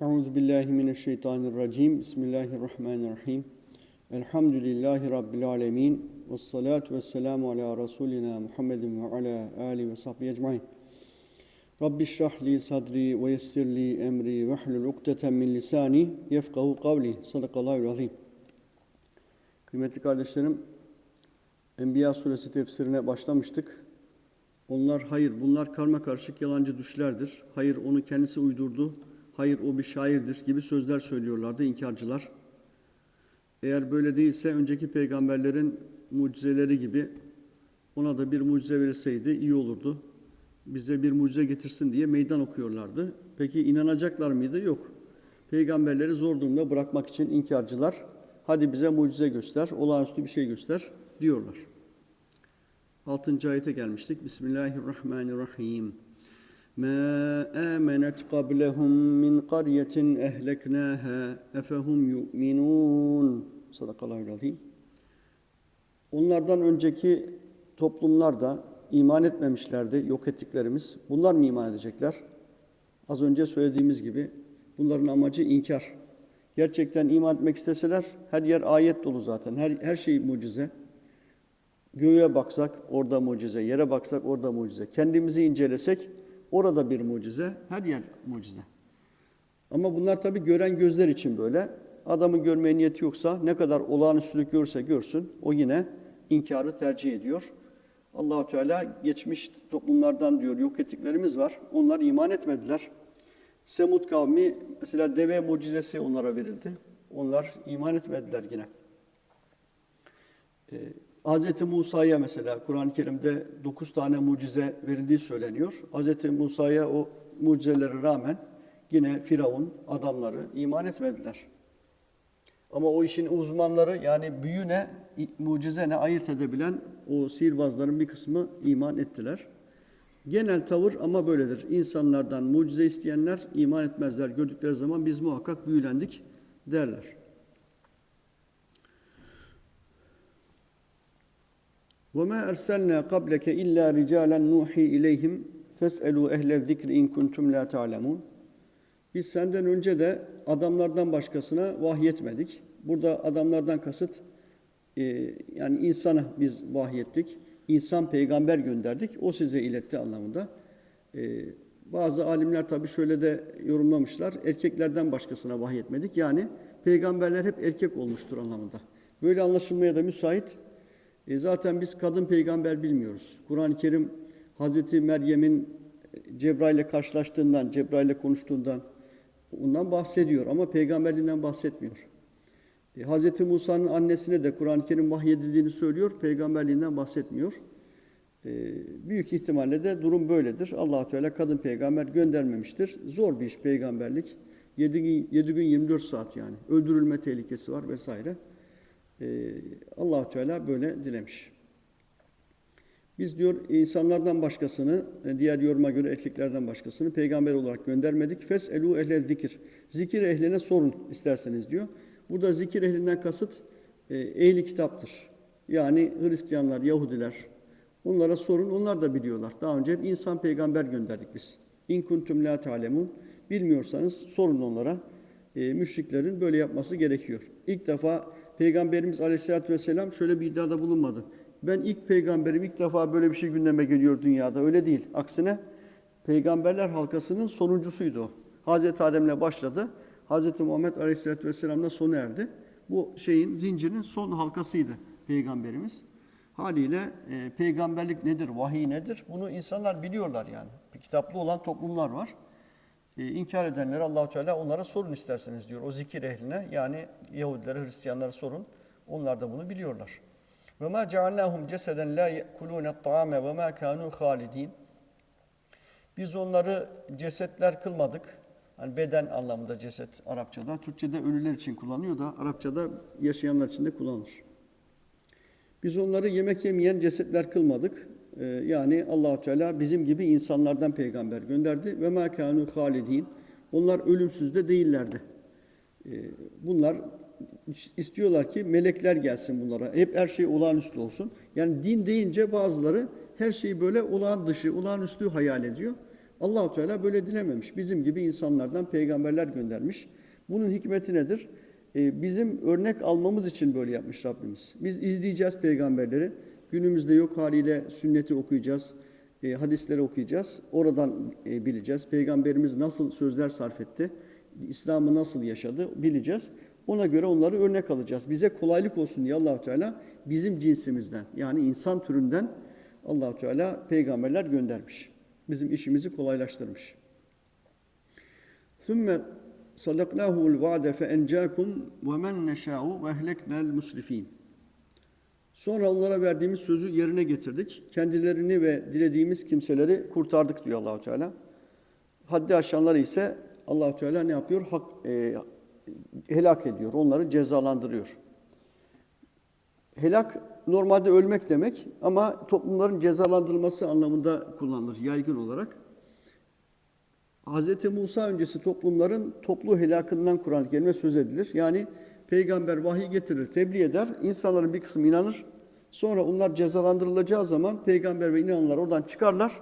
Euzu billahi mineşşeytanirracim. Bismillahirrahmanirrahim. Elhamdülillahi rabbil alamin. Ves salatu vesselamu ala rasulina Muhammedin ve ala ali ve sahbihi ecmaîn. Rabbi şrah li sadri ve yessir li emri ve hlul ukdeten min lisani yefkahu kavli. Sadakallahu azim. Kıymetli kardeşlerim, Enbiya suresi tefsirine başlamıştık. Onlar hayır bunlar karma karışık yalancı düşlerdir. Hayır onu kendisi uydurdu. Hayır o bir şairdir gibi sözler söylüyorlardı inkarcılar. Eğer böyle değilse önceki peygamberlerin mucizeleri gibi ona da bir mucize verilseydi iyi olurdu. Bize bir mucize getirsin diye meydan okuyorlardı. Peki inanacaklar mıydı? Yok. Peygamberleri zor durumda bırakmak için inkarcılar hadi bize mucize göster, olağanüstü bir şey göster diyorlar. 6. ayete gelmiştik. Bismillahirrahmanirrahim. Ma amenet qablahum min qaryatin ehleknaha efehum yu'minun. Sadakallahu azim. Onlardan önceki toplumlar da iman etmemişlerdi, yok ettiklerimiz. Bunlar mı iman edecekler? Az önce söylediğimiz gibi bunların amacı inkar. Gerçekten iman etmek isteseler her yer ayet dolu zaten. Her, her şey mucize. Göğe baksak orada mucize, yere baksak orada mucize. Kendimizi incelesek orada bir mucize, her yer mucize. Ama bunlar tabii gören gözler için böyle. Adamın görmeye niyeti yoksa ne kadar olağanüstülük görse görsün o yine inkarı tercih ediyor. Allahu Teala geçmiş toplumlardan diyor yok ettiklerimiz var. Onlar iman etmediler. Semud kavmi mesela deve mucizesi onlara verildi. Onlar iman etmediler yine. Ee, Hz. Musa'ya mesela Kur'an-ı Kerim'de 9 tane mucize verildiği söyleniyor. Hz. Musa'ya o mucizelere rağmen yine Firavun adamları iman etmediler. Ama o işin uzmanları yani büyü ne, mucize ne ayırt edebilen o sihirbazların bir kısmı iman ettiler. Genel tavır ama böyledir. İnsanlardan mucize isteyenler iman etmezler. Gördükleri zaman biz muhakkak büyülendik derler. وَمَا أَرْسَلْنَا قَبْلَكَ إِلَّا رِجَالًا نُوحِي إِلَيْهِمْ فَاسْأَلُوا اَهْلَ الذِّكْرِ اِنْ كُنْتُمْ لَا تَعْلَمُونَ Biz senden önce de adamlardan başkasına vahyetmedik. Burada adamlardan kasıt e, yani insana biz vahyettik. İnsan peygamber gönderdik. O size iletti anlamında. E, bazı alimler tabii şöyle de yorumlamışlar. Erkeklerden başkasına vahyetmedik. Yani peygamberler hep erkek olmuştur anlamında. Böyle anlaşılmaya da müsait. e zaten biz kadın peygamber bilmiyoruz. Kur'an-ı Kerim Hazreti Meryem'in Cebrail ile karşılaştığından, Cebrail ile konuştuğundan ondan bahsediyor ama peygamberliğinden bahsetmiyor. E, Hazreti Musa'nın annesine de Kur'an-ı Kerim vahyedildiğini söylüyor, peygamberliğinden bahsetmiyor. E, büyük ihtimalle de durum böyledir. allah Teala kadın peygamber göndermemiştir. Zor bir iş peygamberlik. 7 gün, 7 gün 24 saat yani. Öldürülme tehlikesi var vesaire. Ee, allah Teala böyle dilemiş. Biz diyor insanlardan başkasını, e, diğer yoruma göre erkeklerden başkasını peygamber olarak göndermedik. Fes elu ehle zikir. Zikir ehline sorun isterseniz diyor. Burada zikir ehlinden kasıt e, ehli kitaptır. Yani Hristiyanlar, Yahudiler. Onlara sorun, onlar da biliyorlar. Daha önce hep insan peygamber gönderdik biz. İn kuntum la ta'lemun. Bilmiyorsanız sorun onlara. E, müşriklerin böyle yapması gerekiyor. İlk defa Peygamberimiz Aleyhisselatü Vesselam şöyle bir iddiada bulunmadı. Ben ilk peygamberim ilk defa böyle bir şey gündeme geliyor dünyada. Öyle değil. Aksine peygamberler halkasının sonuncusuydu o. Hazreti Adem'le başladı. Hazreti Muhammed Aleyhisselatü Vesselam'la sona erdi. Bu şeyin, zincirin son halkasıydı peygamberimiz. Haliyle e, peygamberlik nedir, vahiy nedir? Bunu insanlar biliyorlar yani. Bir kitaplı olan toplumlar var. E, inkar edenler Allahu Teala onlara sorun isterseniz diyor. O zikir ehline yani Yahudilere, Hristiyanlara sorun. Onlar da bunu biliyorlar. Ve ma cealnahum ceseden la yekulune ta'ame ve ma kanu halidin. Biz onları cesetler kılmadık. Hani beden anlamında ceset Arapçada. Türkçede ölüler için kullanıyor da Arapçada yaşayanlar için de kullanılır. Biz onları yemek yemeyen cesetler kılmadık. Ee, yani Allahu Teala bizim gibi insanlardan peygamber gönderdi ve ma kanu halidin. Onlar ölümsüz de değillerdi. Ee, bunlar istiyorlar ki melekler gelsin bunlara. Hep her şey olağanüstü olsun. Yani din deyince bazıları her şeyi böyle olağan dışı, olağanüstü hayal ediyor. Allahu Teala böyle dilememiş. Bizim gibi insanlardan peygamberler göndermiş. Bunun hikmeti nedir? Ee, bizim örnek almamız için böyle yapmış Rabbimiz. Biz izleyeceğiz peygamberleri. Günümüzde yok haliyle sünneti okuyacağız, e, hadisleri okuyacağız. Oradan e, bileceğiz. Peygamberimiz nasıl sözler sarf etti, İslam'ı nasıl yaşadı bileceğiz. Ona göre onları örnek alacağız. Bize kolaylık olsun diye Allahu Teala bizim cinsimizden yani insan türünden Allahu Teala peygamberler göndermiş. Bizim işimizi kolaylaştırmış. Sümme salaknahul va'de fe encakum ve men neşa'u ve ehleknel musrifin. Sonra onlara verdiğimiz sözü yerine getirdik. Kendilerini ve dilediğimiz kimseleri kurtardık diyor Allahu Teala. Haddi aşanları ise Allahu Teala ne yapıyor? Hak, e, helak ediyor. Onları cezalandırıyor. Helak normalde ölmek demek ama toplumların cezalandırılması anlamında kullanılır yaygın olarak. Hz. Musa öncesi toplumların toplu helakından Kur'an-ı Kerim'e söz edilir. Yani peygamber vahiy getirir, tebliğ eder, insanların bir kısmı inanır. Sonra onlar cezalandırılacağı zaman peygamber ve inananlar oradan çıkarlar.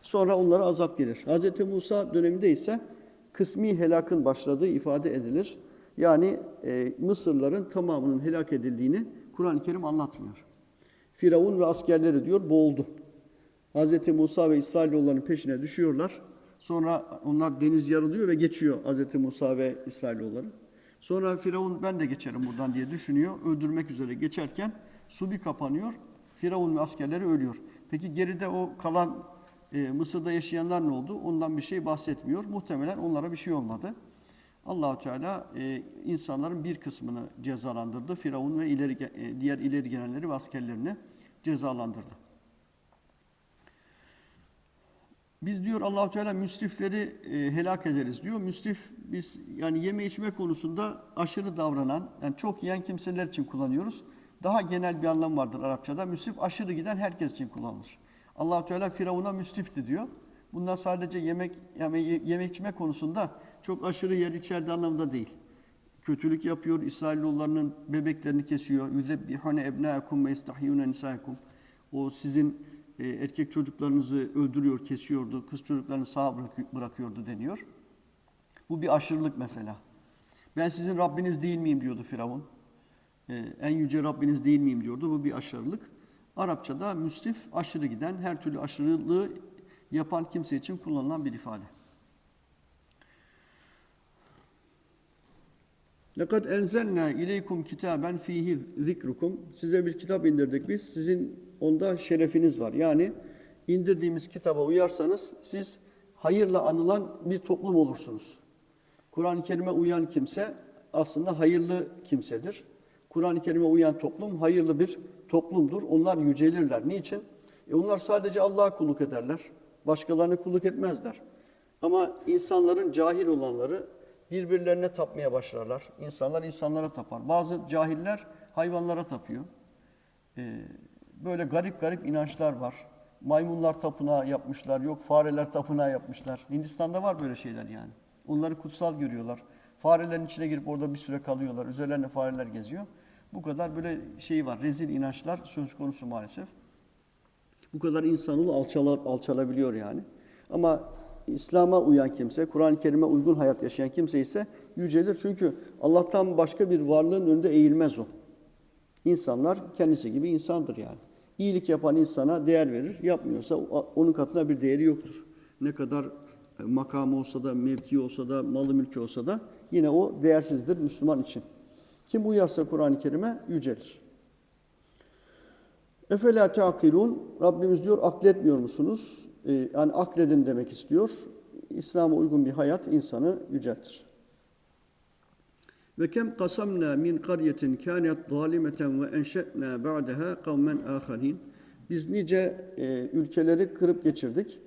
Sonra onlara azap gelir. Hz. Musa döneminde ise kısmi helakın başladığı ifade edilir. Yani e, Mısırların tamamının helak edildiğini Kur'an-ı Kerim anlatmıyor. Firavun ve askerleri diyor boğuldu. Hz. Musa ve İsrailoğulların peşine düşüyorlar. Sonra onlar deniz yarılıyor ve geçiyor Hz. Musa ve İsrailoğulları. Sonra Firavun ben de geçerim buradan diye düşünüyor. Öldürmek üzere geçerken su bir kapanıyor. Firavun ve askerleri ölüyor. Peki geride o kalan e, Mısır'da yaşayanlar ne oldu? Ondan bir şey bahsetmiyor. Muhtemelen onlara bir şey olmadı. Allahu Teala e, insanların bir kısmını cezalandırdı. Firavun ve ileri e, diğer ileri gelenleri ve askerlerini cezalandırdı. Biz diyor Allahu Teala müsrifleri e, helak ederiz diyor. Müsrif biz yani yeme içme konusunda aşırı davranan, yani çok yiyen kimseler için kullanıyoruz. Daha genel bir anlam vardır Arapçada. Müsrif aşırı giden herkes için kullanılır. Allahu Teala Firavun'a müsrifti diyor. Bundan sadece yemek yani yemek içme konusunda çok aşırı yer içeride anlamda değil. Kötülük yapıyor, İsrailoğullarının bebeklerini kesiyor. Yüzebbihune ebnâekum ve istahyûne nisâekum. O sizin e, erkek çocuklarınızı öldürüyor, kesiyordu, kız çocuklarını sağ bırakıyordu deniyor. Bu bir aşırılık mesela. Ben sizin Rabbiniz değil miyim diyordu Firavun. E, en yüce Rabbiniz değil miyim diyordu. Bu bir aşırılık. Arapçada müsrif aşırı giden, her türlü aşırılığı yapan kimse için kullanılan bir ifade. Lekad enzelna ileykum kitaben fihi zikrukum. Size bir kitap indirdik biz. Sizin onda şerefiniz var. Yani indirdiğimiz kitaba uyarsanız siz hayırla anılan bir toplum olursunuz. Kur'an-ı Kerim'e uyan kimse aslında hayırlı kimsedir. Kur'an-ı Kerim'e uyan toplum hayırlı bir toplumdur. Onlar yücelirler. Niçin? E onlar sadece Allah'a kulluk ederler. Başkalarına kulluk etmezler. Ama insanların cahil olanları birbirlerine tapmaya başlarlar. İnsanlar insanlara tapar. Bazı cahiller hayvanlara tapıyor. Ee, böyle garip garip inançlar var. Maymunlar tapınağı yapmışlar, yok fareler tapınağı yapmışlar. Hindistan'da var böyle şeyler yani. Onları kutsal görüyorlar. Farelerin içine girip orada bir süre kalıyorlar. Üzerlerine fareler geziyor. Bu kadar böyle şey var, rezil inançlar söz konusu maalesef. Bu kadar insanoğlu alçalar, alçalabiliyor yani. Ama İslam'a uyan kimse, Kur'an-ı Kerim'e uygun hayat yaşayan kimse ise yücelir. Çünkü Allah'tan başka bir varlığın önünde eğilmez o. İnsanlar kendisi gibi insandır yani. İyilik yapan insana değer verir, yapmıyorsa onun katına bir değeri yoktur. Ne kadar e, makam olsa da, mevki olsa da, malı mülkü olsa da yine o değersizdir Müslüman için. Kim uyarsa Kur'an-ı Kerim'e yücelir. Efela teakilun Rabbimiz diyor akletmiyor musunuz? Ee, yani akledin demek istiyor. İslam'a uygun bir hayat insanı yüceltir. Ve kem kasamna min qaryetin kanet zalimeten ve enşe'na ba'daha kavmen aharin. Biz nice e, ülkeleri kırıp geçirdik.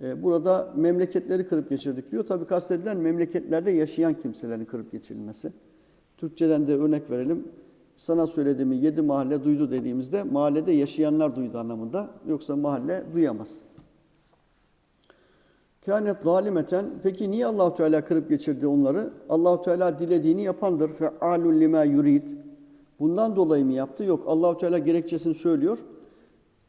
E, burada memleketleri kırıp geçirdik diyor. Tabi kastedilen memleketlerde yaşayan kimselerin kırıp geçirilmesi. Türkçeden de örnek verelim. Sana söylediğimi yedi mahalle duydu dediğimizde mahallede yaşayanlar duydu anlamında. Yoksa mahalle duyamaz. Kânet zalimeten. Peki niye Allahu Teala kırıp geçirdi onları? Allahu Teala dilediğini yapandır. Fe'alun lima yurid. Bundan dolayı mı yaptı? Yok. Allahu Teala gerekçesini söylüyor.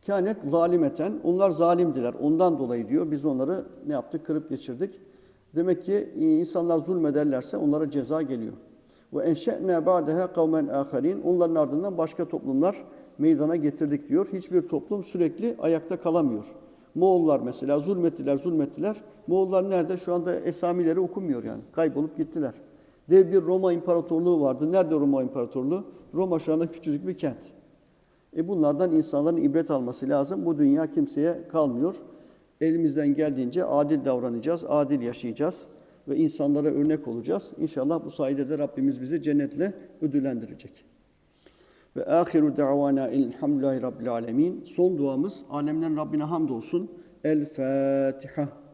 Kânet zalimeten. Onlar zalimdiler. Ondan dolayı diyor. Biz onları ne yaptık? Kırıp geçirdik. Demek ki e, insanlar zulmederlerse onlara ceza geliyor. Ve enşe'nâ ba'deha kavmen âkharîn. Onların ardından başka toplumlar meydana getirdik diyor. Hiçbir toplum sürekli ayakta kalamıyor. Moğollar mesela zulmettiler, zulmettiler. Moğollar nerede? Şu anda esamileri okunmuyor yani. Kaybolup gittiler. Dev bir Roma İmparatorluğu vardı. Nerede Roma İmparatorluğu? Roma şu anda küçücük bir kent. E bunlardan insanların ibret alması lazım. Bu dünya kimseye kalmıyor. Elimizden geldiğince adil davranacağız, adil yaşayacağız ve insanlara örnek olacağız. İnşallah bu sayede de Rabbimiz bizi cennetle ödüllendirecek. Ve ahiru davana elhamdülillahi rabbil alemin. Son duamız alemlerin Rabbine hamdolsun. El Fatiha.